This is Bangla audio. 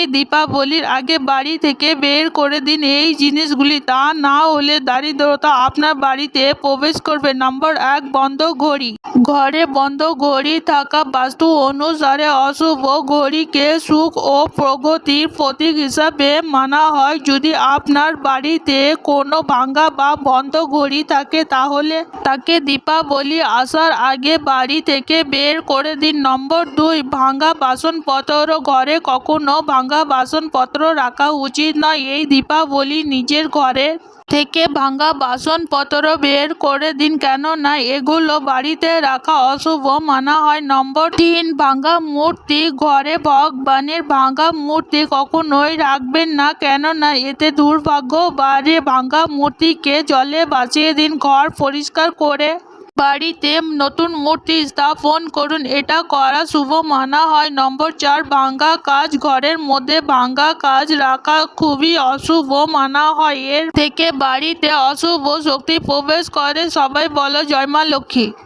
এই দীপাবলির আগে বাড়ি থেকে বের করে দিন এই জিনিসগুলি। তা না হলে দারিদ্রতা আপনার বাড়িতে প্রবেশ করবে। নম্বর এক, বন্ধ ঘড়ি। ঘরে বন্ধ ঘড়ি থাকা বাস্তু অনুসারে অশুভ ঘড়িকে সুখ ও প্রগতির প্রতীক হিসাবে মানা হয়। যদি আপনার বাড়িতে কোনো ভাঙ্গা বা বন্ধ ঘড়ি থাকে, তাহলে তাকে দীপাবলি আসার আগে বাড়ি থেকে বের করে দিন। নম্বর দুই ভাঙ্গা বাসনপত্র ঘরে কখনো ভাঙ্গা বাসনপত্র রাখা উচিত নয়। এই দীপাবলি নিজের ঘরে থেকে ভাঙ্গা বাসনপত্র বের করে দিন। কেননা এগুলো বাড়িতে রাখা অশুভ। মানা হয় নম্বর তিন ভাঙ্গা মূর্তি, ঘরে ভগবানের ভাঙ্গা মূর্তি কখনোই রাখবেন না। কেননা এতে দুর্ভাগ্য বাড়ে। ভাঙ্গা মূর্তিকে জলে বাঁচিয়ে দিন, ঘর পরিষ্কার করে বাড়িতে নতুন মূর্তি স্থাপন করুন। এটা করা শুভ মানা হয়। নম্বর চার ভাঙ্গা কাজ। ঘরের মধ্যে ভাঙ্গা কাজ রাখা খুবই অশুভ মানা হয়। এর থেকে বাড়িতে অশুভ শক্তি প্রবেশ করে। সবাই বলো, জয় মা লক্ষ্মী।